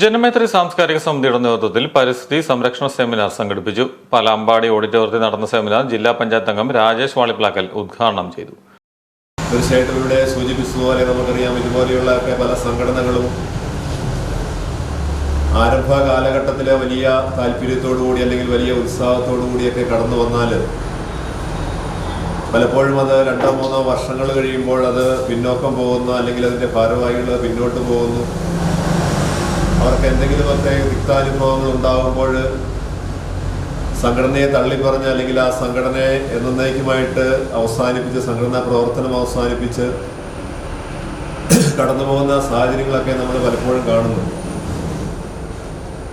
ജനമൈത്രി സാംസ്കാരിക സമിതിയുടെ നേതൃത്വത്തിൽ പരിസ്ഥിതി സംരക്ഷണ സെമിനാർ സംഘടിപ്പിച്ചു. പാലാമ്പാടി ഓഡിറ്റോറിയത്തിൽ നടന്ന സെമിനാർ ജില്ലാ പഞ്ചായത്ത് അംഗം രാജേഷ് വാളിപ്ലാക്കൽ ഉദ്ഘാടനം ചെയ്തു. തീർച്ചയായിട്ടും ഇവിടെ സൂചിപ്പിച്ചതുപോലെ നമുക്കറിയാം ഇതുപോലെയുള്ള പല സംഘടനകളും ആരംഭ കാലഘട്ടത്തിലെ വലിയ താല്പര്യത്തോടുകൂടി അല്ലെങ്കിൽ വലിയ ഉത്സാഹത്തോടു കൂടിയൊക്കെ കടന്നു വന്നാൽ പലപ്പോഴും അത് രണ്ടോ മൂന്നോ വർഷങ്ങൾ കഴിയുമ്പോൾ അത് പിന്നോക്കം പോകുന്നു അല്ലെങ്കിൽ അതിന്റെ ഭാരവാഹികൾ പിന്നോട്ട് പോകുന്നു. അവർക്ക് എന്തെങ്കിലുമൊക്കെ തിക്താനുഭവങ്ങൾ ഉണ്ടാകുമ്പോൾ സംഘടനയെ തള്ളിപ്പറഞ്ഞ് അല്ലെങ്കിൽ ആ സംഘടനയെ എന്നേക്കുമായിട്ട് അവസാനിപ്പിച്ച് സംഘടനാ പ്രവർത്തനം അവസാനിപ്പിച്ച് കടന്നു പോകുന്ന സാഹചര്യങ്ങളൊക്കെ നമ്മൾ പലപ്പോഴും കാണുന്നു.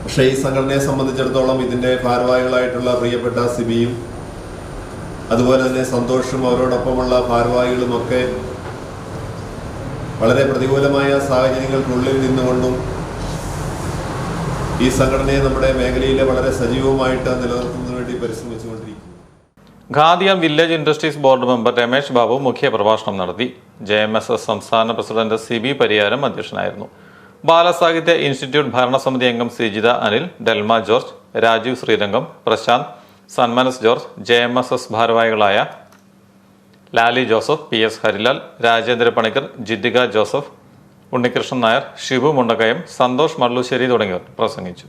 പക്ഷേ ഈ സംഘടനയെ സംബന്ധിച്ചിടത്തോളം ഇതിന്റെ ഭാരവാഹികളായിട്ടുള്ള പ്രിയപ്പെട്ട സിബിയും അതുപോലെ തന്നെ സന്തോഷും അവരോടൊപ്പമുള്ള ഭാരവാഹികളുമൊക്കെ വളരെ പ്രതികൂലമായ സാഹചര്യങ്ങൾക്കുള്ളിൽ നിന്നുകൊണ്ടും ഈ സംഘടനയെ നമ്മുടെ മേഖലയിലെ വളരെ സജീവമായിട്ട് നിലനിർത്തുന്നതിന് വേണ്ടി പരിശ്രമിച്ചുകൊണ്ടിരിക്കുന്നു. Khadia village industries board member Ramesh Babu മുഖ്യ പ്രഭാഷണം നടത്തി. ജെ എം എസ് എസ് സംസ്ഥാന പ്രസിഡന്റ് സി ബി പരിയാരം അധ്യക്ഷനായിരുന്നു. ബാലസാഹിത്യ ഇൻസ്റ്റിറ്റ്യൂട്ട് ഭരണസമിതി അംഗം Sijitha Anil Delma George Rajeev Sreerangam Prashanth Sanmanas George J M S S ഭാരവാഹികളായ Lali Joseph P S Harilal Rajendra Panicker ജിദ്ദിക Joseph Unnikrishnan Nair Shibu Mundakayam Santhosh മർലുശ്ശേരി തുടങ്ങിയവർ പ്രസംഗിച്ചു.